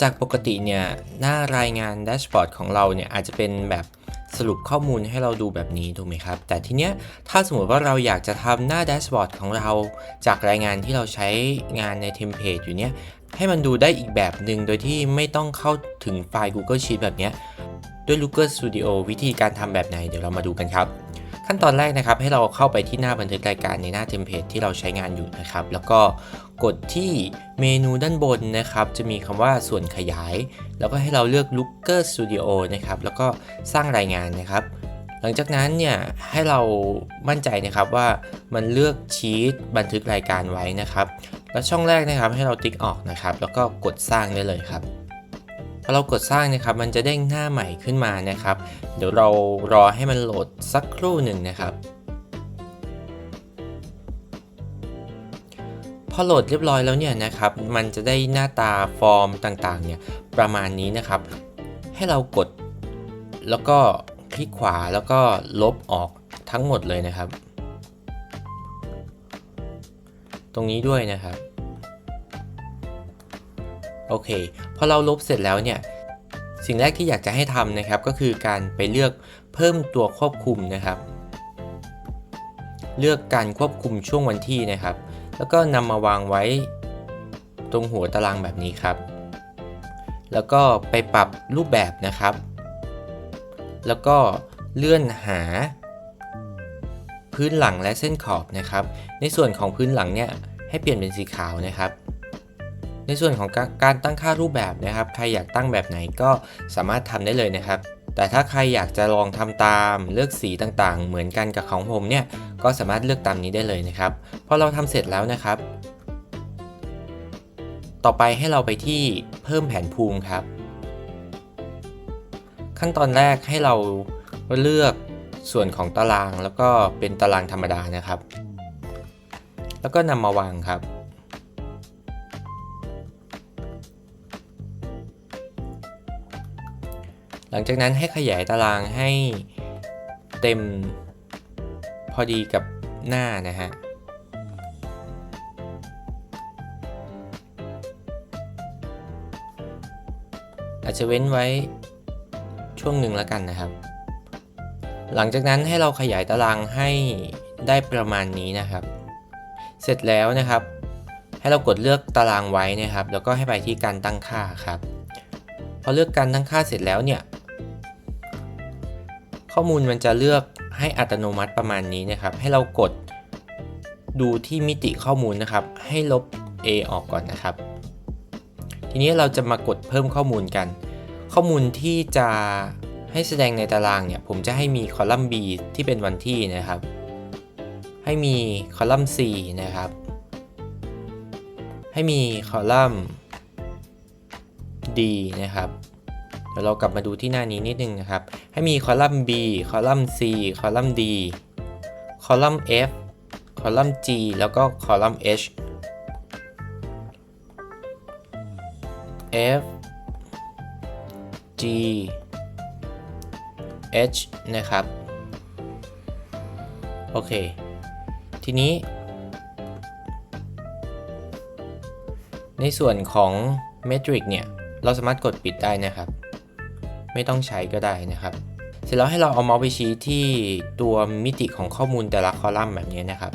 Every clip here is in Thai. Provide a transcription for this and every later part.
จากปกติเนี่ยหน้ารายงานแดชบอร์ดของเราเนี่ยอาจจะเป็นแบบสรุปข้อมูลให้เราดูแบบนี้ถูกไหมครับ แต่ทีเนี้ยถ้าสมมติว่าเราอยากจะทำหน้าแดชบอร์ดของเรา จากรายงานที่เราใช้งานในเทมเพลตอยู่เนี้ยให้มันดูได้อีกแบบหนึ่งโดยที่ไม่ต้องเข้าถึงไฟล์ Google Sheet แบบเนี้ยด้วย Looker Studio วิธีการทำแบบไหนเดี๋ยวเรามาดูกันครับ ขั้นตอนแรกนะครับให้เราเข้าไปที่หน้าบันทึกรายการในหน้าเทมเพลตที่เราใช้งานอยู่นะครับ แล้วก็กดที่เมนูด้านบนนะครับ จะมีคำว่าส่วนขยาย แล้วก็ให้เราเลือก Looker Studio นะครับ แล้วก็สร้างรายงานนะครับ หลังจากนั้นเนี่ยให้เรามั่นใจนะครับว่ามันเลือกชีตบันทึกรายการไว้นะครับ แล้วช่องแรกนะครับให้เราติ๊กออกนะครับ แล้วก็กดสร้างได้เลยครับ พอเรากดสร้างนะครับมันจะเด้งหน้าใหม่ขึ้นมานะครับ เดี๋ยวเรารอให้มันโหลดสักครู่หนึ่งนะครับพอโหลดเรียบร้อยแล้วเนี่ยนะครับ มันจะได้หน้าตาฟอร์มต่างๆเนี่ยประมาณนี้นะครับ ให้เรากดแล้วก็คลิกขวาแล้วก็ลบออกทั้งหมดเลยนะครับ ตรงนี้ด้วยนะครับ โอเค พอเราลบเสร็จแล้วเนี่ยสิ่งแรกที่อยากจะให้ทำนะครับก็คือการไปเลือกเพิ่มตัวควบคุมนะครับ เลือกการควบคุมช่วงวันที่นะครับ แล้วก็นำมาวางไว้ตรงหัวตารางแบบนี้ครับ แล้วก็ไปปรับรูปแบบนะครับ แล้วก็เลื่อนหา พื้นหลังและเส้นขอบนะครับ ในส่วนของพื้นหลังเนี่ยให้เปลี่ยนเป็นสีขาวนะครับ ในส่วนของการตั้งค่ารูปแบบนะครับ ใครอยากตั้งแบบไหนก็สามารถทำได้เลยนะครับ แต่ถ้าใครอยากจะลองทำตามเลือกสีต่างๆ เหมือนกันกับของผมเนี่ยก็สามารถเลือกตามนี้ได้เลยนะครับพอเราทำเสร็จแล้วนะครับ ต่อไปให้เราไปที่เพิ่มแผนภูมิครับ ขั้นตอนแรกให้เราเลือกส่วนของตารางแล้วก็เป็นตารางธรรมดานะครับ แล้วก็นำมาวางครับ หลังจากนั้นให้ขยายตารางให้เต็มพอดีกับหน้านะฮะอาจจะเว้นไว้ช่วงหนึ่งแล้วกันนะครับ หลังจากนั้นให้เราขยายตารางให้ได้ประมาณนี้นะครับ เสร็จแล้วนะครับ ให้เรากดเลือกตารางไว้นะครับ แล้วก็ให้ไปที่การตั้งค่าครับ พอเลือกการตั้งค่าเสร็จแล้วเนี่ย ข้อมูลมันจะเลือกให้อัตโนมัติประมาณนี้นะครับ ให้เรากดดูที่มิติข้อมูลนะครับ ให้ลบ A ออกก่อนนะครับ ทีนี้เราจะมากดเพิ่มข้อมูลกัน ข้อมูลที่จะให้แสดงในตารางเนี่ย ผมจะให้มีคอลัมน์ B ที่เป็นวันที่นะครับ ให้มีคอลัมน์ C นะครับ ให้มีคอลัมน์ D นะครับ ดี๋ยวเรากลับมาดูที่หน้านี้นิดนึงนะครับ ให้มีคอลัมน์ B คอลัมน์ C คอลัมน์ D คอลัมน์ F คอลัมน์ G แล้วก็คอลัมน์ H F G H นะครับ โอเค ทีนี้ ในส่วนของเมทริกเนี่ย เราสามารถกดปิดได้นะครับ ไม่ต้องใช้ก็ได้นะครับ เสร็จแล้วให้เราเอาเมาส์ไปชี้ที่ตัวมิติของข้อมูลแต่ละคอลัมน์แบบนี้นะครับ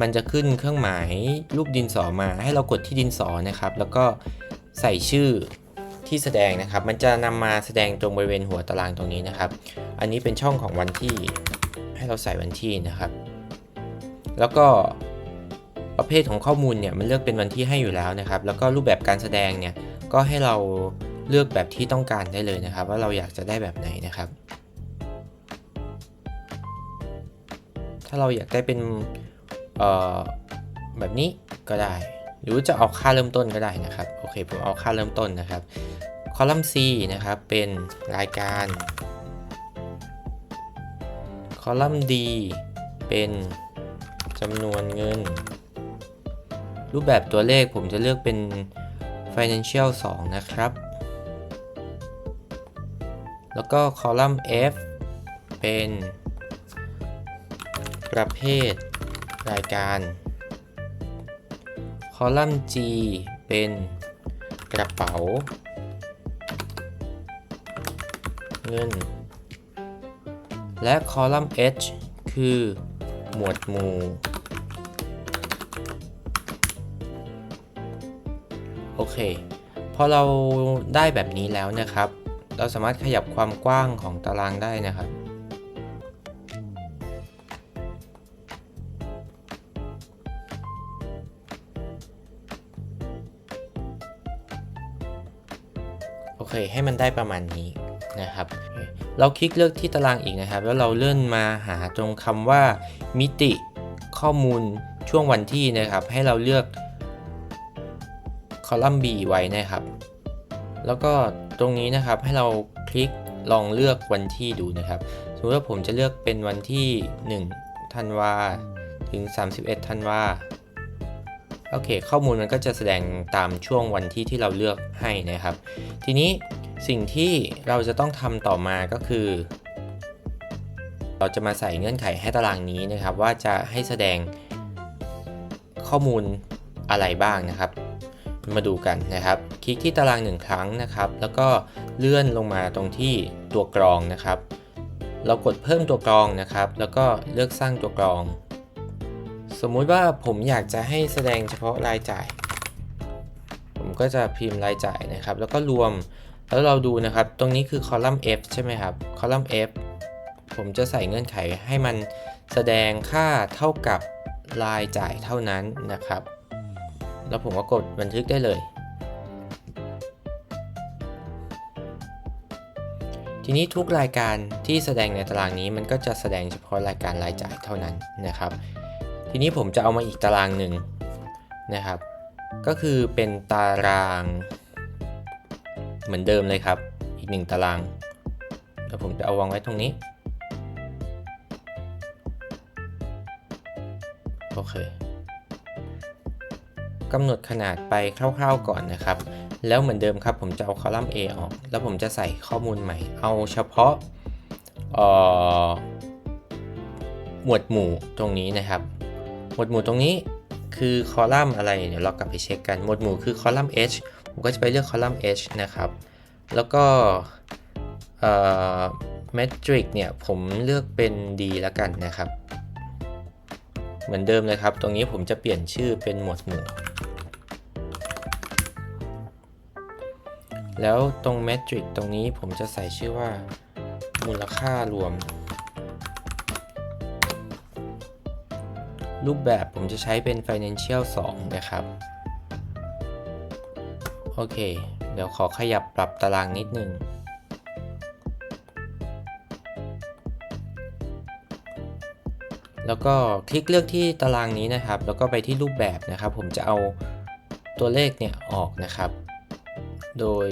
มันจะขึ้นเครื่องหมายรูปดินสอมา ให้เรากดที่ดินสอนะครับ แล้วก็ใส่ชื่อที่แสดงนะครับ มันจะนำมาแสดงตรงบริเวณหัวตารางตรงนี้นะครับ อันนี้เป็นช่องของวันที่ให้เราใส่วันที่นะครับ แล้วก็ประเภทของข้อมูลเนี่ยมันเลือกเป็นวันที่ให้อยู่แล้วนะครับ แล้วก็รูปแบบการแสดงเนี่ยก็ให้เรา เลือกแบบที่ต้องการได้เลยนะครับ ว่าเราอยากจะได้แบบไหนนะครับ ถ้าเราอยากได้เป็นแบบนี้ก็ได้ หรือจะเอาค่าเริ่มต้นก็ได้นะครับ โอเคผมเอาค่าเริ่มต้นนะครับ คอลัมน์ C นะครับ เป็นรายการ คอลัมน์ D เป็นจำนวนเงิน รูปแบบตัวเลขผมจะเลือกเป็น financial 2 นะครับ แล้วก็คอลัมน์ F เป็น ประเภทรายการ คอลัมน์ G เป็นกระเป๋า เงิน และคอลัมน์ H คือหมวดหมู่ โอเค พอเราได้แบบนี้แล้วนะครับ เราสามารถขยับความกว้างของตารางได้นะครับ โอเคให้มันได้ประมาณนี้นะครับ เราคลิกเลือกที่ตารางอีกนะครับ แล้วเราเลื่อนมาหาตรงคำว่า มิติข้อมูลช่วงวันที่นะครับ ให้เราเลือกคอลัมน์ B ไว้นะครับ แล้วก็ตรงนี้นะครับให้เราคลิกลองเลือกวันที่ดูนะครับ สมมติว่าผมจะเลือกเป็นวันที่ 1 ธันวา ถึง 31 ธันวา โอเค ข้อมูลมันก็จะแสดงตามช่วงวันที่ที่เราเลือกให้นะครับ ทีนี้สิ่งที่เราจะต้องทำต่อมาก็คือ เราจะมาใส่เงื่อนไขให้ตารางนี้นะครับ ว่าจะให้แสดงข้อมูลอะไรบ้างนะครับ มาดูกันนะครับ คลิกที่ตารางหนึ่งครั้งนะครับ แล้วก็เลื่อนลงมาตรงที่ตัวกรองนะครับ เรากดเพิ่มตัวกรองนะครับ แล้วก็เลือกสร้างตัวกรอง สมมุติว่าผมอยากจะให้แสดงเฉพาะรายจ่าย ผมก็จะพิมพ์รายจ่ายนะครับ แล้วก็รวม แล้วเราดูนะครับ ตรงนี้คือคอลัมน์ F ใช่ไหมครับ คอลัมน์ F ผมจะใส่เงื่อนไขให้มันแสดงค่าเท่ากับรายจ่ายเท่านั้นนะครับ แล้วผมก็กดบันทึกได้เลย ทีนี้ทุกรายการที่แสดงในตารางนี้มันก็จะแสดงเฉพาะรายการรายจ่ายเท่านั้นนะครับ ทีนี้ผมจะเอามาอีกตารางหนึ่งนะครับ ก็คือเป็นตารางเหมือนเดิมเลยครับ อีกหนึ่งตารางแล้วผมจะเอาวางไว้ตรงนี้ โอเค กำหนดขนาดไปคร่าวๆก่อนนะครับ แล้วเหมือนเดิมครับผมจะเอาคอลัมน์ A ออก แล้วผมจะใส่ข้อมูลใหม่ เอาเฉพาะหมวดหมู่ตรงนี้นะครับ หมวดหมู่ตรงนี้คือคอลัมน์อะไรเดี๋ยวเรากลับไปเช็คกัน หมวดหมู่คือคอลัมน์ H ผมก็จะไปเลือกคอลัมน์ H นะครับ แล้วก็เมทริกเนี่ยผมเลือกเป็น D แล้วกันนะครับ เหมือนเดิมเลยครับ ตรงนี้ผมจะเปลี่ยนชื่อเป็นหมวดหมู่ แล้วตรงเมทริกตรงนี้ผมจะใส่ชื่อว่า มูลค่ารวม รูปแบบผมจะใช้เป็น Financial 2 นะครับ โอเค เดี๋ยวขอขยับปรับตารางนิดนึง แล้วก็คลิกเลือกที่ตารางนี้นะครับ แล้วก็ไปที่รูปแบบนะครับ ผมจะเอาตัวเลขเนี่ยออกนะครับ โดย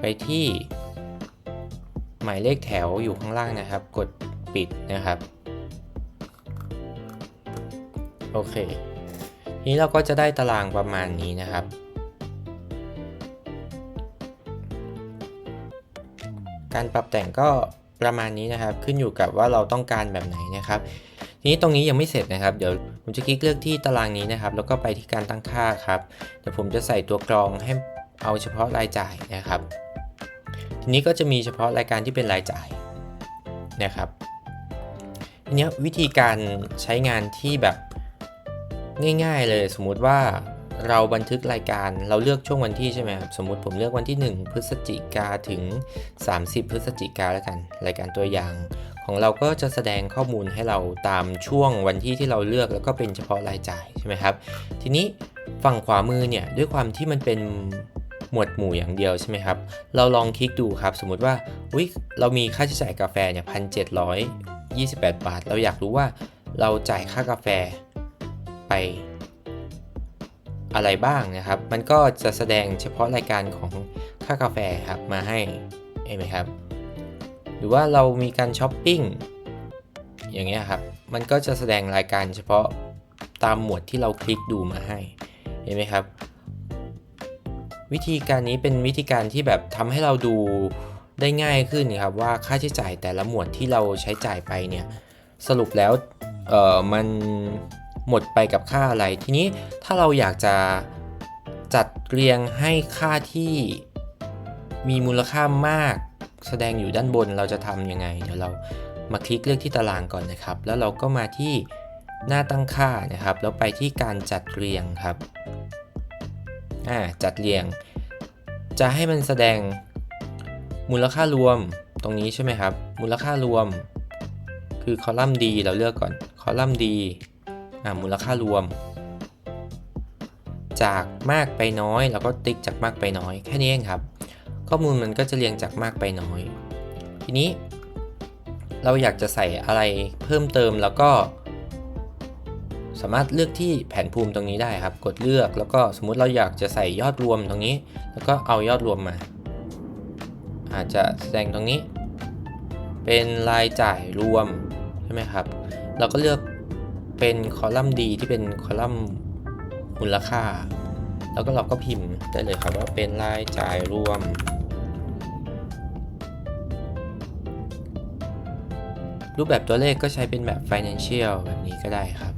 ไปที่ หมายเลขแถวอยู่ข้างล่างนะครับ กดปิดนะครับ โอเค นี้เราก็จะได้ตารางประมาณนี้นะครับการปรับแต่งก็ประมาณนี้นะครับ ขึ้นอยู่กับว่าเราต้องการแบบไหนนะครับ ทีนี้ตรงนี้ยังไม่เสร็จนะครับ เดี๋ยว ผมจะคลิกเลือกที่ตารางนี้นะครับ แล้วก็ไปที่การตั้งค่าครับ เดี๋ยวผมจะใส่ตัวกรองให้เอาเฉพาะรายจ่ายนะครับ ทีนี้ก็จะมีเฉพาะรายการที่เป็นรายจ่ายนะครับทีนี้วิธีการใช้งานที่แบบง่าย ๆ เลยสมมุติว่าเราบันทึกรายการเราเลือกช่วงวันที่ใช่ไหมครับสมมุติผมเลือกวันที่ 1 พฤศจิกาถึง 30 พฤศจิกาแล้วกัน รายการตัวอย่าง ของเราก็จะแสดงข้อมูลให้เราตามช่วงวันที่ที่เราเลือกแล้วก็เป็นเฉพาะรายจ่ายใช่ไหมครับ ทีนี้ฝั่งขวามือเนี่ยด้วยความที่มันเป็นหมวดหมู่อย่างเดียวใช่ไหมครับ เราลองคลิกดูครับ สมมุติว่าอุ๊ยเรามีค่าใช้จ่ายกาแฟเนี่ยพันเจ็ดร้อยยี่สิบแปดบาท เราอยากรู้ว่าเราจ่ายค่ากาแฟไปอะไรบ้างนะครับ มันก็จะแสดงเฉพาะรายการของค่ากาแฟครับมาให้เห็นไหมครับ รือว่าเรามีการช้อปปิ้งอย่างเงี้ยครับ มันก็จะแสดงรายการเฉพาะตามหมวดที่เราคลิกดูมาให้ เห็นไหมครับ วิธีการนี้เป็นวิธีการที่แบบทำให้เราดูได้ง่ายขึ้นครับว่าค่าใช้จ่ายแต่ละหมวดที่เราใช้จ่ายไปเนี่ยสรุปแล้วเออมันหมดไปกับค่าอะไร ทีนี้ถ้าเราอยากจะจัดเรียงให้ค่าที่มีมูลค่ามาก แสดงอยู่ด้านบนเราจะทำยังไง เดี๋ยวเรามาคลิกเลือกที่ตารางก่อนนะครับ แล้วเราก็มาที่หน้าตั้งค่านะครับ แล้วไปที่การจัดเรียงครับอ่าจัดเรียง จะให้มันแสดงมูลค่ารวมตรงนี้ใช่ไหมครับ มูลค่ารวม คือคอลัมน์ D เราเลือกก่อน คอลัมน์ D อ่ามูลค่ารวม จากมากไปน้อย เราก็ติ๊กจากมากไปน้อยแค่นี้เองครับ ข้อมูลมันก็จะเรียงจากมากไปน้อย ทีนี้ เราอยากจะใส่อะไรเพิ่มเติมแล้วก็ สามารถเลือกที่แผนภูมิตรงนี้ได้ครับ กดเลือกแล้วก็สมมุติเราอยากจะใส่ยอดรวมตรงนี้ แล้วก็เอายอดรวมมา อาจจะแสดงตรงนี้ เป็นรายจ่ายรวมใช่ไหมครับ เราก็เลือกเป็นคอลัมน์ D ที่เป็นคอลัมน์มูลค่า แล้วก็เราก็พิมพ์ได้เลยครับว่าเป็นรายจ่ายรวม รูปแบบตัวเลขก็ใช้เป็นแบบ financial แบบนี้ก็ได้ครับ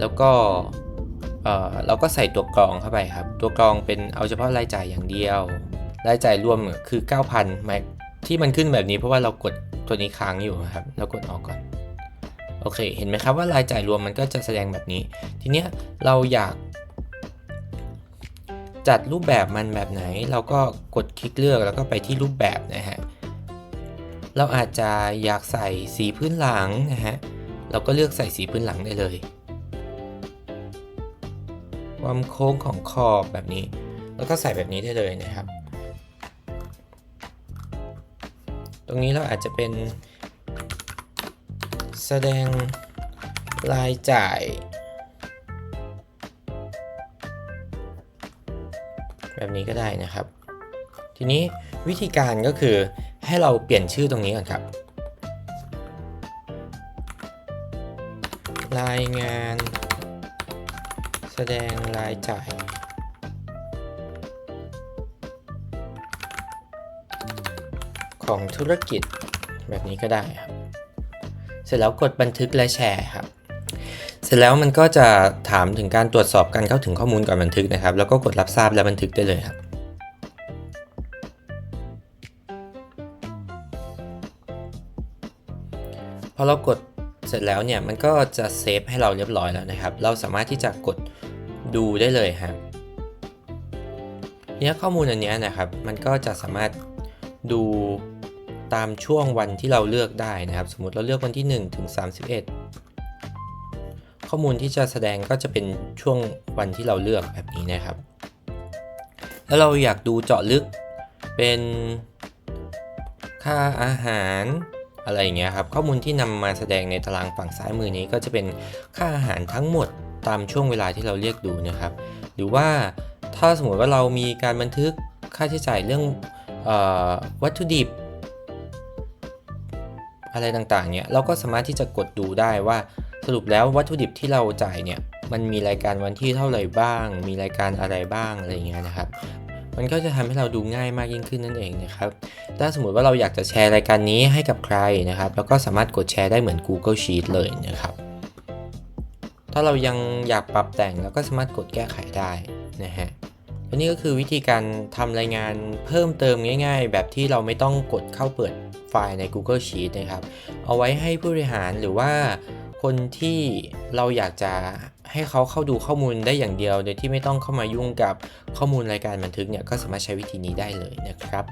แล้วก็เอ่อเราก็ใส่ตัวกรองเข้าไปครับ ตัวกรองเป็นเอาเฉพาะรายจ่ายอย่างเดียว รายจ่ายรวมคือ 9,000หมายที่มันขึ้นแบบนี้เพราะว่าเรากดตัวนี้ค้างอยู่ครับเรากดออกก่อน โอเค เห็นไหมครับว่ารายจ่ายรวมมันก็จะแสดงแบบนี้ ทีเนี้ยเราอยาก จัดรูปแบบมันแบบไหน เราก็กดคลิกเลือกแล้วก็ไปที่รูปแบบนะฮะเราอาจจะอยากใส่สีพื้นหลังนะฮะเราก็เลือกใส่สีพื้นหลังได้เลย ความโค้งของขอบแบบนี้ แล้วก็ใส่แบบนี้ได้เลยนะครับ ตรงนี้เราอาจจะเป็นแสดงรายจ่าย แบบนี้ก็ได้นะครับ ทีนี้วิธีการก็คือให้เราเปลี่ยนชื่อตรงนี้ก่อนครับ รายงาน แสดงรายจ่ายของธุรกิจแบบนี้ก็ได้ครับ เสร็จแล้วกดบันทึกและแชร์ครับ ร็จแล้วมันก็จะถามถึงการตรวจสอบการเข้าถึงข้อมูลก่อนบันทึกนะครับ แล้วก็กดรับทราบและบันทึกได้เลยครับพอเรากดเสร็จแล้วเนี่ยมันก็จะเซฟให้เราเรียบร้อยแล้วนะครับ เราสามารถที่จะกดดูได้เลยครับเนี่ยข้อมูลอันเนี้ยนะครับ มันก็จะสามารถดูตามช่วงวันที่เราเลือกได้นะครับ สมมติเราเลือกวันที่ 1 ถึง 31 ข้อมูลที่จะแสดงก็จะเป็นช่วงวันที่เราเลือกแบบนี้นะครับ แล้วเราอยากดูเจาะลึกเป็นค่าอาหารอะไรอย่างเงี้ยครับข้อมูลที่นำมาแสดงในตารางฝั่งซ้ายมือนี้ก็จะเป็นค่าอาหารทั้งหมดตามช่วงเวลาที่เราเรียกดูนะครับ หรือว่าถ้าสมมติว่าเรามีการบันทึกค่าใช้จ่ายเรื่องออวัตถุดิบ อะไรต่างๆเนี่ยเราก็สามารถที่จะกดดูได้ว่า สรุปแล้ววัตถุดิบที่เราจ่ายเนี่ยมันมีรายการวันที่เท่าไหร่บ้าง มีรายการอะไรบ้างอะไรเงี้ยนะครับ มันก็จะทำให้เราดูง่ายมากยิ่งขึ้นนั่นเองนะครับ ถ้าสมมติว่าเราอยากจะแชร์รายการนี้ให้กับใครนะครับ แล้วก็สามารถกดแชร์ได้เหมือน Google Sheet เลยนะครับ ถ้าเรายังอยากปรับแต่งเราก็สามารถกดแก้ไขได้นะฮะและนี่ก็คือวิธีการทำรายงานเพิ่มเติมง่าย ๆ แบบที่เราไม่ต้องกดเข้าเปิดไฟล์ใน Google Sheet นะครับ เอาไว้ให้ผู้บริหารหรือว่า คนที่เราอยากจะให้เขาเข้าดูข้อมูลได้อย่างเดียว โดยที่ไม่ต้องเข้ามายุ่งกับข้อมูลรายการบันทึกเนี่ยก็สามารถใช้วิธีนี้ได้เลยนะครับ